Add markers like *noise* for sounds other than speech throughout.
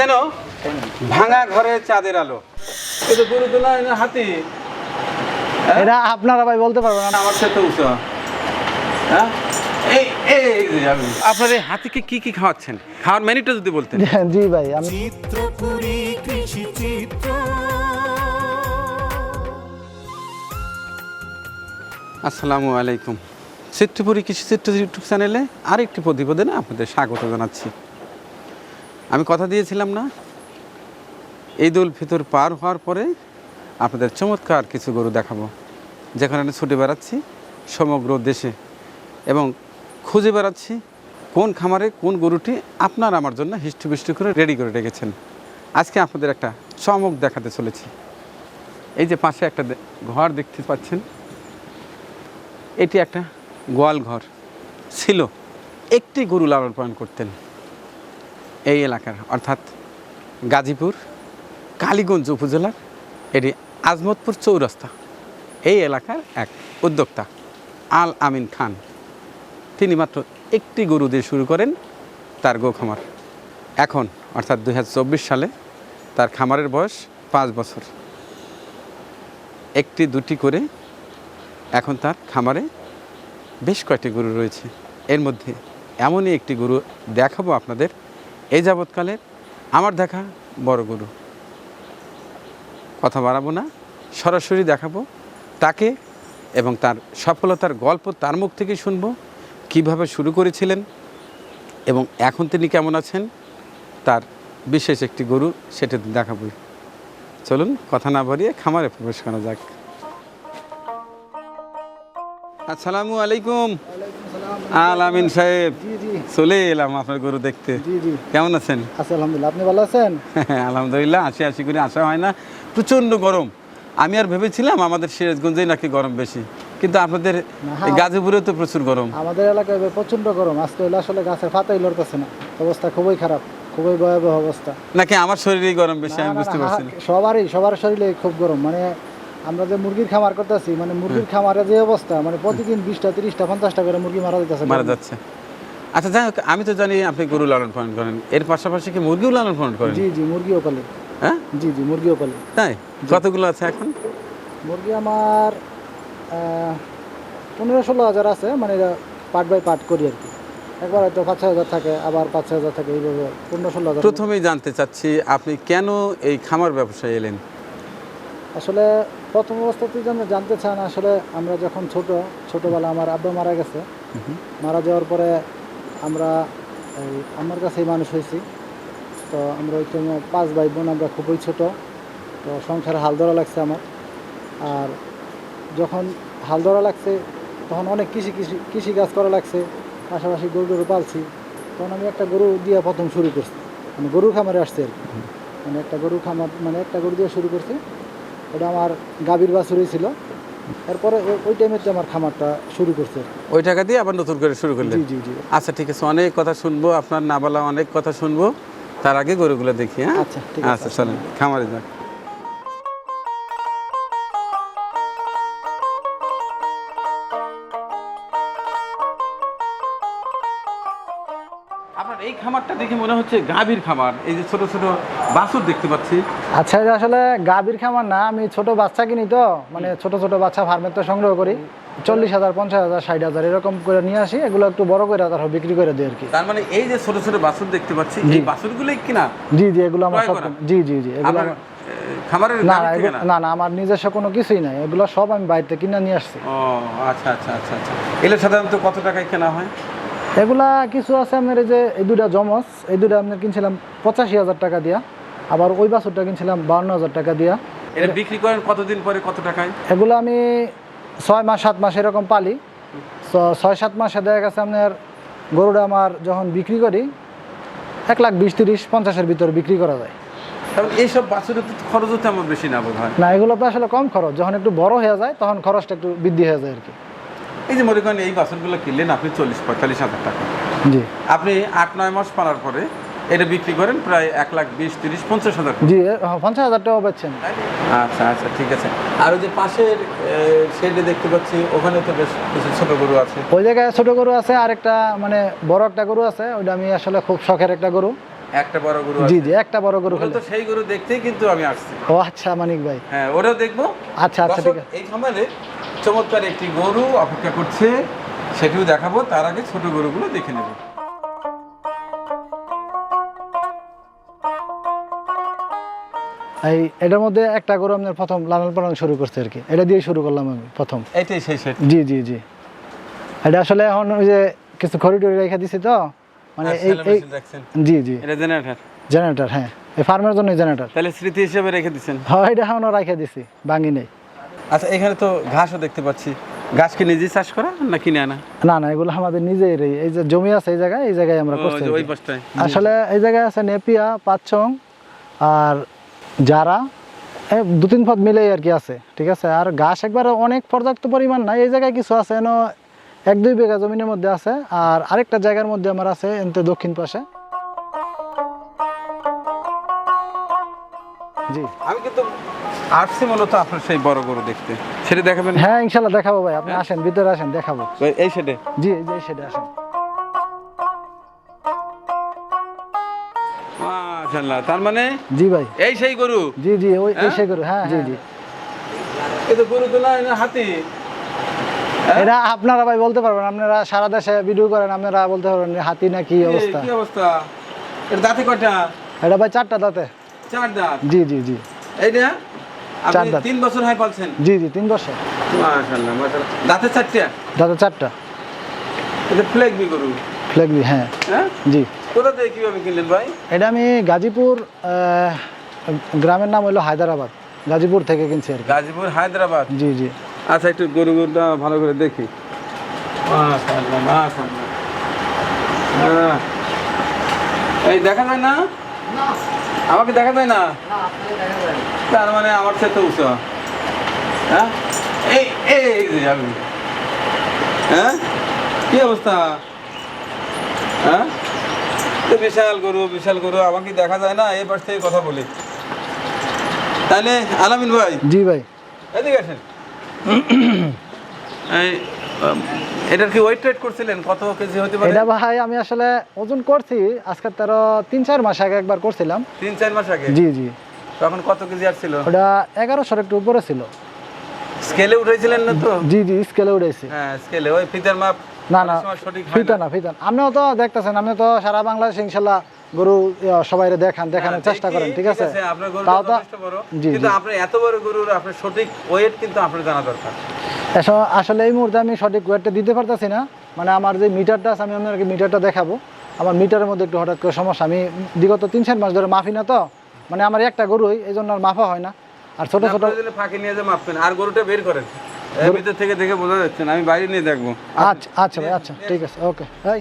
যেন ভাঙা ঘরে চাঁদের আলো। এই তো গরু তো নয় না হাতি। হ্যাঁ? এটা আপনারা ভাই বলতে পারবেন না। আমার সাথে উঁচু। হ্যাঁ? এই আপনার এই হাতিকে কি কি খাওয়াচ্ছেন? খাওয়ার মেনুটা যদি বলতেন। *laughs* জি ভাই আমি চিত্রপুরী কৃষি চিত্র। আসসালামু আলাইকুম। চিত্রপুরী কৃষি চিত্র ইউটিউব চ্যানেলে আরেকটি প্রতিবেদনে আপনাদের স্বাগত জানাচ্ছি। আমি কথা দিয়েছিলাম না? ঈদ উল ফিতর পার হওয়ার পরে আপনাদের চমৎকার কিছু গরু দেখাবো। যেখানে আমি ছুটে বেড়াচ্ছি সমগ্র দেশে এবং খুঁজে বেড়াচ্ছি কোন খামারে কোন গরুটি আপনার আমার জন্য হিষ্টপিষ্ট করে রেডি করে রেখেছেন। আজকে আপনাদের একটা চমক দেখাতে চলেছি। এই যে পাশে একটা ঘর দেখতে পাচ্ছেন। এটি একটা গোয়াল ঘর। ছিল। একটি গরু লালন পালন করতেন। এই এলাকার, অর্থাৎ গাজীপুর, কালীগঞ্জ উপজেলার, এটি আজমতপুর চৌরাস্তা। এই এলাকার এক উদ্যোক্তা আল আমিন খান। তিনি মাত্র একটি গরু দিয়ে শুরু করেন তার গো খামার এখন, অর্থাৎ দু হাজার চব্বিশ সালে, তার খামারের বয়স পাঁচ বছর। একটি, দুটি করে এখন তার খামারে বেশ কয়েকটি গরু রয়েছে। এর মধ্যে এমনই একটি গরু দেখাবো আপনাদের এই যাবৎকালের আমার দেখা বড় গুরু। কথা বাড়াবো না, সরাসরি দেখাবো তাকে এবং তার সফলতার গল্প তার মুখ থেকেই শুনব, কীভাবে শুরু করেছিলেন এবং এখন তিনি কেমন আছেন, তার বিশেষ একটি গরু সেটা দেখাবই চলুন, কথা না বাড়িয়ে খামারে প্রবেশ করা যাক। আসসালামু আলাইকুম। আল আমিন সাহেব চলে এলাম আপনার গরু দেখতে। কেমন আছেন? আলহামদুলিল্লাহ। আপনি ভালো আছেন? আলহামদুলিল্লাহ আশি আশি করে আসা হয় না। প্রচণ্ড গরম। আমি আর ভেবেছিলাম আমাদের সিরাজগঞ্জেই নাকি গরম বেশি। কিন্তু আপনাদের এই গাজীপুরেও তো প্রচুর গরম। আমাদের এলাকায় প্রচণ্ড গরম। আজকে হইলে আসলে গাছের পাতাই লড়তেছে না। অবস্থা খুবই খারাপ খুবই ভয়াবহ অবস্থা। নাকি আমার শরীরেই গরম বেশি আমি বুঝতে পারছি সবারই সবার শরীরে খুব গরম। মানে আমরা যে মুরগির খামার করতেছি মানে মুরগির খামারে যে অবস্থা মানে প্রতিদিন বিশটা তিরিশটা পঞ্চাশটা করে মুরগি মারা যেতেছে মারা যাচ্ছে। আচ্ছা যাই হোক আমি তো জানি আপনি গরু লালন পালন করেন। এর পাশাপাশি কি মুরগিও লালন পালন করেন? জি জি মুরগিও পালে। হ্যাঁ? জি জি মুরগিও পালে। তাই? কতগুলো আছে এখন? মুরগি আমার পনেরো ষোলো হাজার আছে মানে পার্ট বাই পার্ট করি আর কি। একবার হয়তো পাঁচ হাজার থাকে আবার পাঁচ হাজার থাকে এইভাবে পনেরো ষোলো হাজার। প্রথমেই জানতে চাচ্ছি আপনি কেন এই খামার ব্যবসায় এলেন? আসলে প্রথম অবস্থাতেই যেন জানতে চান আসলে আমরা যখন ছোট ছোটবেলা আমার আব্বা মারা গেছে। মারা যাওয়ার পরে আমরা এই আমার কাছেই মানুষ হয়েছি। তো আমরা ওই টাইমে পাঁচ ভাই বোন আমরা খুবই ছোট। তো সংসারে হাল ধরা লাগছে আমার। আর যখন হাল ধরা লাগছে তখন অনেক কৃষি কৃষি কৃষি কাজ করা লাগছে। পাশাপাশি গরু টরু পালছি। তখন আমি একটা গরু দিয়ে প্রথম শুরু করছি। মানে গরুর খামারে আসছে আর কি। মানে একটা গরু খামার মানে একটা গরু দিয়ে শুরু করছি। ওটা আমার গাভীর বাছুরই ছিল। তারপরে ওই টাইমে তো আমার খামারটা শুরু করছে। ওই টাকা দিয়ে আবার নতুন করে শুরু করলেন? জি জি আচ্ছা ঠিক আছে। অনেক কথা শুনব আপনার না বলা অনেক কথা শুনব। তার আগে গরুগুলো দেখি হ্যাঁ? আচ্ছা, আচ্ছা চলেন খামারে যাক। এই খামারটা দেখে মনে হচ্ছে গাভীর খামার। এই যে ছোট ছোট বাছুর দেখতে পাচ্ছি। আচ্ছা এটা আসলে গাভীর খামার না আমি ছোট বাচ্চা কিনি তো মানে ছোট ছোট বাচ্চা ফার্মের তো সংগ্রহ করি। চল্লিশ হাজার পঞ্চাশ হাজার ষাট হাজার এরকম করে নিয়ে আসি এগুলো একটু বড় করে তারপর বিক্রি করে দিই আর কি। তার মানে এই যে ছোট ছোট বাছুর দেখতে পাচ্ছি এই বাছুরগুলোই কিনা? জি জি এগুলো আমার সব জি জি জি এগুলো খামারের না আমার নিজস্ব কোনো কিছুই নাই এগুলো সব আমি বাড়িতে কিনে নিয়ে আসছি। ও আচ্ছা আচ্ছা আচ্ছা আচ্ছা। এগুলো সাধারণত কত টাকায় কেনা হয়? এগুলা কিছু আছে আপনার এই যে এই দুটা জমস এই দুটা আপনার কিনছিলাম পঁচাশি হাজার টাকা দিয়া আবার ওই বাছুরটা কিনছিলাম বাউন্ন হাজার টাকা দিয়া। এটা বিক্রি করেন কতদিন পরে কত টাকায়? এগুলো আমি ছয় মাস সাত মাস এরকম পালি। তো ছয় সাত মাসে দেখা গেছে আপনার গরুটা আমার যখন বিক্রি করি এক লাখ বিশ তিরিশ পঞ্চাশের ভিতরে বিক্রি করা যায়। এইসব বাছুরের তো খরচও তেমন বেশি না বোধ হয় না এগুলো তো আসলে কম খরচ। যখন একটু বড় হয়ে যায় তখন খরচটা একটু বৃদ্ধি হয়ে যায় আর কি। এই যে মনে করেন এই বাছুরগুলো কিনলেন আপনি চল্লিশ পঁয়তাল্লিশ হাজার টাকা। জি। আপনি আট নয় মাস পালার পরে এটা বিক্রি করেন প্রায় এক লাখ বিশ তিরিশ পঞ্চাশ হাজার জি পঞ্চাশ হাজার টাকা পাচ্ছেন। আচ্ছা আচ্ছা ঠিক আছে। আর ওই যে পাশের শেডে দেখতে পাচ্ছি ওখানে তো বেশ কিছু ছোট গরু আছে। ওই জায়গায় ছোট গরু আছে আর একটা মানে বড় একটা গরু আছে ওইটা আমি আসলে খুব শখের একটা গরু। একটা বড় গরু জি জি একটা বড় গরু তো সেই গরু দেখতেই কিন্তু আমি আসছি। ও আচ্ছা মানিক ভাই। হ্যাঁ ওটাও দেখব। আচ্ছা, আচ্ছা, ঠিক আছে। এই খামারে চমৎকার একটি গরু অপেক্ষা করছে সেটিও দেখাবো তার আগে ছোট গরুগুলো দেখে নেব। এই এটার মধ্যে একটা গরু আপনার প্রথম লালন পালন শুরু করছে আর কি। এটা দিয়ে শুরু করলাম আমি প্রথম। এটাই সেই সেট। জি জি জি। এটা আসলে এখন ওই যে কিছু খড়ি টড়ি রেখে দিছি তো মানে এই এই জি জি। এটা জেনারেটর জেনারেটর হ্যাঁ। এই ফার্মের জন্য জেনারেটর তাহলে স্মৃতি হিসেবে রেখে দিচ্ছেন হয় এটা এখনও রেখে দিছি ভাঙি নেই। আচ্ছা এখানে তো ঘাসও দেখতে পাচ্ছি। ঘাস কি নিজে চাষ করা না কিনে আনা না না এগুলো আমাদের নিজেই এই যে জমি আছে এই জায়গায় এই জায়গায় আমরা করছি। আর ওই। পাশটায়। আসলে এই জায়গায় আছে নেপিয়া পাঁচছং আর যারা দু তিন পদ মিলেই আর কি আছে ঠিক আছে? আর ঘাস একবার অনেক পর্যাপ্ত পরিমাণ নাই। এই জায়গায় কিছু আছে এক দুই বিঘা জমিনের মধ্যে আছে। আর আরেকটা জায়গার মধ্যে আমার আছে এনতে দক্ষিণ পাশে। জি। আমি কিন্তু আসছি মূলত আপনার সেই বড় গরু দেখতে। সেটা দেখাবেন? হ্যাঁ ইনশাল্লাহ দেখাবো ভাই। আপনি আসেন ভিতরে আসেন দেখাবো। এই সেটে জি এই যে সেটা আসেন। মাশাআল্লাহ তার মানে? জি ভাই। এই সেই গরু? জি জি ওই হ্যাঁ? এসে করো হ্যাঁ জি জি। এই তো গরু তো না হাতি? হ্যাঁ? এটা আপনারা ভাই বলতে পারবেন আপনারা সারা দেশে ভিডিও করেন আপনারা বলতে পারবেন হাতি না কি অবস্থা? কি অবস্থা? এর দাঁতে কয়টা? এটা ভাই চারটা দাঁতে। চার দাঁত। জি জি জি। এইটা আপনি তিন বছর হয় পালছেন জি জি তিন বছর। মাশাআল্লাহ মাশাআল্লাহ। দাঁতে চারটা? দাঁতে চারটা। এটা ফ্লেগবি গরু? ফ্লেগবি হ্যাঁ। হ্যাঁ? জি। কোথা থেকে কীভাবে কিনলেন ভাই? এটা আমি গাজীপুর আহ, গ্রামের নাম হলো হায়দ্রাবাদ। গাজীপুর থেকে কিনছি আর গাজীপুর হায়দ্রাবাদ? জি জি। আচ্ছা একটু গরু গরুটা ভালো করে দেখি। মাশাআল্লাহ মাশাআল্লাহ। হ্যাঁ। এই দেখা যায় না। আমাকে দেখা যায় না? তার মানে আমার চেয়ে তো উঁচু। হ্যাঁ? এই এই এই যে আমি। হ্যাঁ? কি অবস্থা? হ্যাঁ? তো বিশাল গরু বিশাল গরু আমাকে দেখা যায় না? এই পাশ থেকে কথা বলি। তাহলে আলামিন ভাই। জি ভাই। এদিকে আসেন। এই এটার কি ওয়েট টেট করছিলেন? কত কেজি হতে পারে? এটা ভাই আমি আসলে ওজন করছি আজকে তেরো তিন চার মাস আগে একবার করছিলাম। তিন চার মাস আগে? জি জি। তখন কত কেজি আর ছিল? ওটা এগারোশোর একটু উপরে ছিল। স্কেলে উঠেছিলেন না তো? জি জি স্কেলে উঠেছি হ্যাঁ স্কেলে। ওই ফিতার মাপ না না সময় সঠিক ফিতা না। ফিতা আপনিও তো দেখতেছেন আপনি তো সারা বাংলাদেশ ইনশাল্লাহ গরু সবাই দেখান দেখানোর হ্যাঁ, চেষ্টা করেন ঠিক আছে? আপনার গরু তাও তো বড়। কিন্তু জি। আপনার এত বড় গরুর আপনার সঠিক ওয়েট কিন্তু আপনার জানা দরকার। আসলে এই মুহূর্তে আমি সঠিক ওয়েটটা দিতে পারতেছি না। মানে আমার যে মিটারটা আছে আমি আপনাকে মিটারটা দেখাবো। আমার মিটারের মধ্যে একটু হঠাৎ করে সমস্যা। আমি বিগত তিন চার মাস ধরে মাফি না তো। মানে আমার একটা গরুই এই জন্য আর মাফা হয় না। আর ছোট ছোট ফাঁকি নিয়ে যে মাপবেন আর গরুটা বের করেন। ভিতর থেকে দেখে বোঝা যাচ্ছে না। আমি বাইরে নিয়ে দেখব। আচ্ছা আচ্ছা ভাই আচ্ছা। ঠিক আছে ওকে। এই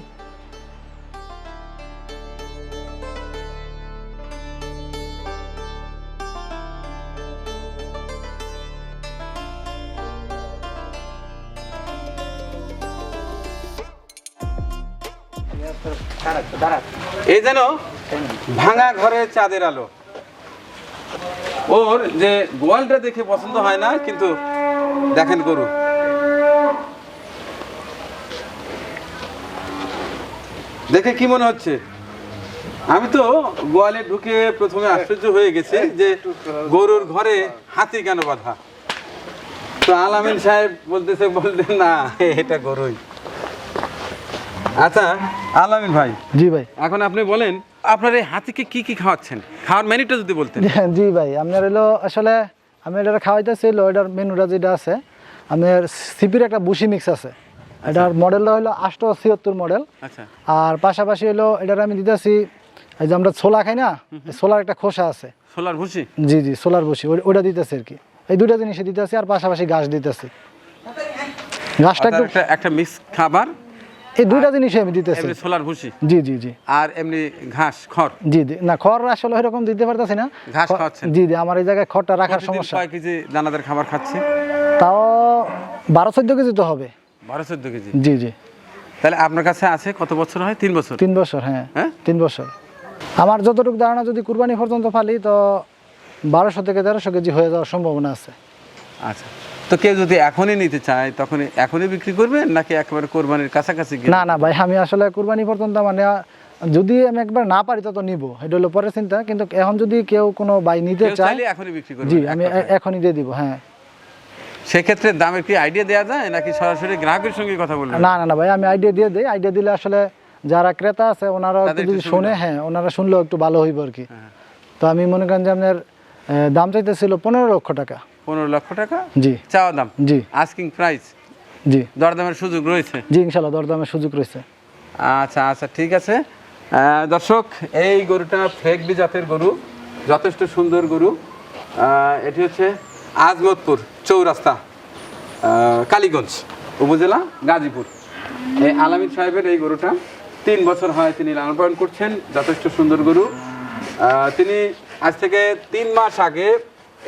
এই যেন ভাঙা ঘরে চাঁদের আলো। ওর যে গোয়ালটা দেখে পছন্দ হয় না, কিন্তু দেখেন গরু। দেখে কি মনে হচ্ছে? আমি তো গোয়ালে ঢুকে প্রথমে আশ্চর্য হয়ে গেছি যে গরুর ঘরে হাতি কেন বাঁধা? তো আলামিন সাহেব বলতেছে বলতে না, এটা গরুই। আচ্ছা আলামিন ভাই। জি ভাই। এখন আপনি বলেন আপনার এই হাতিকে কি কি খাওয়াচ্ছেন? খাওয়ার মেনুটা যদি বলতেন। *laughs* জি ভাই আপনার হলো আসলে আমি এটা খাওয়াইতেছিল এটার মেনুটা যেটা আছে আপনার সিপির একটা বুশি মিক্স আছে। এটার মডেলটা হলো আটশো ছিয়াত্তর মডেল। আচ্ছা। আর পাশাপাশি হলো এটার আমি দিতেছি এই যে আমরা ছোলা খাই না ছোলার একটা খোসা আছে। সোলার ভুসি? জি জি সোলার ওই- ওটা দিতেছি আর কি। এই দুটা জিনিসে দিতেছি আর পাশাপাশি ঘাস দিতেছি। ঘাসটা একটা একটা মিক্স খাবার এই দুইটা জিনিসই আমি দিতেছি। এমনি সোলার ভুসি? জি জি জি। আর এমনি ঘাস খড়? জি জি। না খড় আসলে এরকম দিতে পারতেছি না। ঘাস খাওয়াচ্ছেন? জি জি আমার এই জায়গায় খড়টা রাখার সমস্যা। কয় কেজি দানাদার খাবার খাচ্ছে তাও বারো চোদ্দ কেজি তো হবে। বারো চোদ্দ কেজি? জি জি। তাহলে আপনার কাছে আছে কত বছর হয়? তিন বছর? তিন বছর হ্যাঁ। হ্যাঁ? তিন বছর। আমার যতটুকু ধারণা যদি কুরবানি পর্যন্ত ফালি তো বারোশো থেকে তেরোশো কেজি হয়ে যাওয়ার সম্ভাবনা আছে। আচ্ছা। তো কেউ যদি এখনই নিতে চায় তখন এখনই বিক্রি করবেন নাকি একেবারে কোরবানির কাছাকাছি না না ভাই আমি আসলে কোরবানি পর্যন্ত মানে যদি আমি একবার না পারি তত নিব। এটা হলো পরের চিন্তা। কিন্তু এখন যদি কেউ কোনো বাই নিতে চায় চাইলে এখনই বিক্রি করবে জি আমি এখনই দিয়ে দিব হ্যাঁ। সেক্ষেত্রে দামের কি আইডিয়া দেওয়া যায় নাকি সরাসরি গ্রাহকের সঙ্গে কথা বলবেন? না না না ভাই আমি আইডিয়া দিয়ে দিই। আইডিয়া দিলে আসলে যারা ক্রেতা আছে ওনারা যদি শোনে হ্যাঁ ওনারা শুনলেও একটু ভালো হইব আর কি। হ্যাঁ। তো আমি মনে করেন যে আপনার দাম চাইতেছিল পনেরো লক্ষ টাকা। পনেরো লক্ষ টাকা? জি। চাওয়া দাম? জি। আস্কিং প্রাইস জি। দরদামের সুযোগ রয়েছে? জি ইনশাল্লাহ দরদামের সুযোগ রয়েছে। আচ্ছা আচ্ছা ঠিক আছে। দর্শক এই গরুটা ফ্রেগবি জাতের গরু যথেষ্ট সুন্দর গরু। এটি হচ্ছে আজমতপুর চৌরাস্তা কালীগঞ্জ উপজেলা গাজীপুর। এই আলামিন সাহেবের এই গরুটা তিন বছর হয় তিনি লালন পালন করছেন যথেষ্ট সুন্দর গরু। তিনি আজ থেকে তিন মাস আগে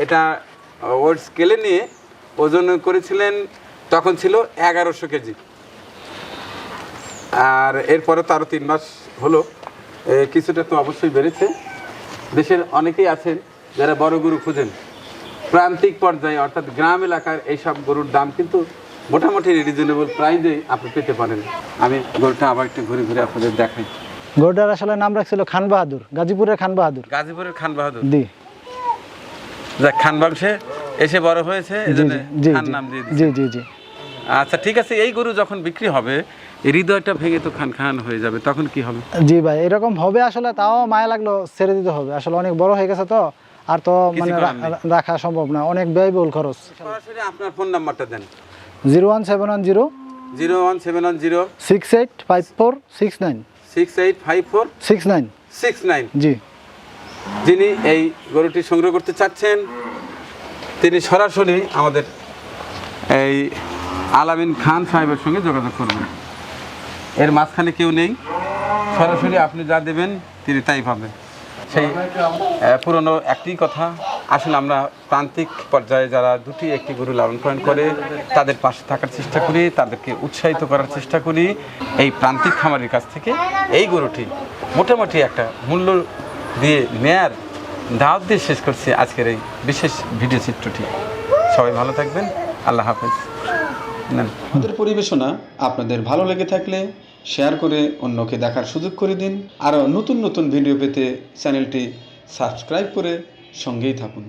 এটা ওয়েট স্কেলে নিয়ে ওজন করেছিলেন তখন ছিল এগারোশো কেজি। আর এরপরে তো আরও তিন মাস হলো কিছুটা তো অবশ্যই বেড়েছে। দেশের অনেকেই আছেন যারা বড় গরু খুঁজেন। প্রান্তিক পর্যায়ে অর্থাৎ গ্রাম এলাকার এইসব গরুর দাম কিন্তু মোটামুটি রিজনেবল প্রাইসে আপনি পেতে পারেন। আমি গরুটা আবার একটু ঘুরে ঘুরে আপনাদের দেখাই। গরুটার আসলে নাম রাখছিল খান বাহাদুর গাজীপুরের খান বাহাদুর। গাজীপুরের খান বাহাদুর? জি। যাক খান বংশে এসে বড় হয়েছে খান নাম দিয়ে জি জি জি। আচ্ছা ঠিক আছে এই গরু যখন বিক্রি হবে হৃদয়টা ভেঙে তো খান খান হয়ে যাবে তখন কি হবে? জি ভাই এরকম হবে আসলে তাও মায়া লাগল ছেড়ে দিতে হবে। আসলে অনেক বড় হয়ে গেছে তো আর তো মানে রাখা সম্ভব না অনেক ব্যয়বহুল খরচ। সরাসরি আপনার ফোন নাম্বারটা দেন। Zero one seven one zero zero one seven one zero six eight five four six nine. Six eight five four six nine. Six nine. জি। যিনি এই গরুটি সংগ্রহ করতে চাচ্ছেন, তিনি সরাসরি আমাদের এই আলামিন খান সাহেবের সঙ্গে যোগাযোগ করবেন। এর মাঝখানে কেউ নেই। সরাসরি আপনি যা দেবেন, তিনি তাই পাবেন। সেই পুরনো একটি কথা আসলে আমরা প্রান্তিক পর্যায়ে যারা দুটি একটি গরু লালন পালন করে, তাদের পাশে থাকার চেষ্টা করি, তাদেরকে উৎসাহিত করার চেষ্টা করি। এই প্রান্তিক খামারের কাছ থেকে এই গরুটি মোটামুটি একটা মূল্য দিয়ে মেয়ার দাওয়াত দিয়ে শেষ করছি আজকের এই বিশেষ ভিডিও চিত্রটি। সবাই ভালো থাকবেন। আল্লাহ হাফেজ। আমাদের পরিবেশনা আপনাদের ভালো লেগে থাকলে শেয়ার করে অন্যকে দেখার সুযোগ করে দিন। আরও নতুন নতুন ভিডিও পেতে চ্যানেলটি সাবস্ক্রাইব করে সঙ্গেই থাকুন।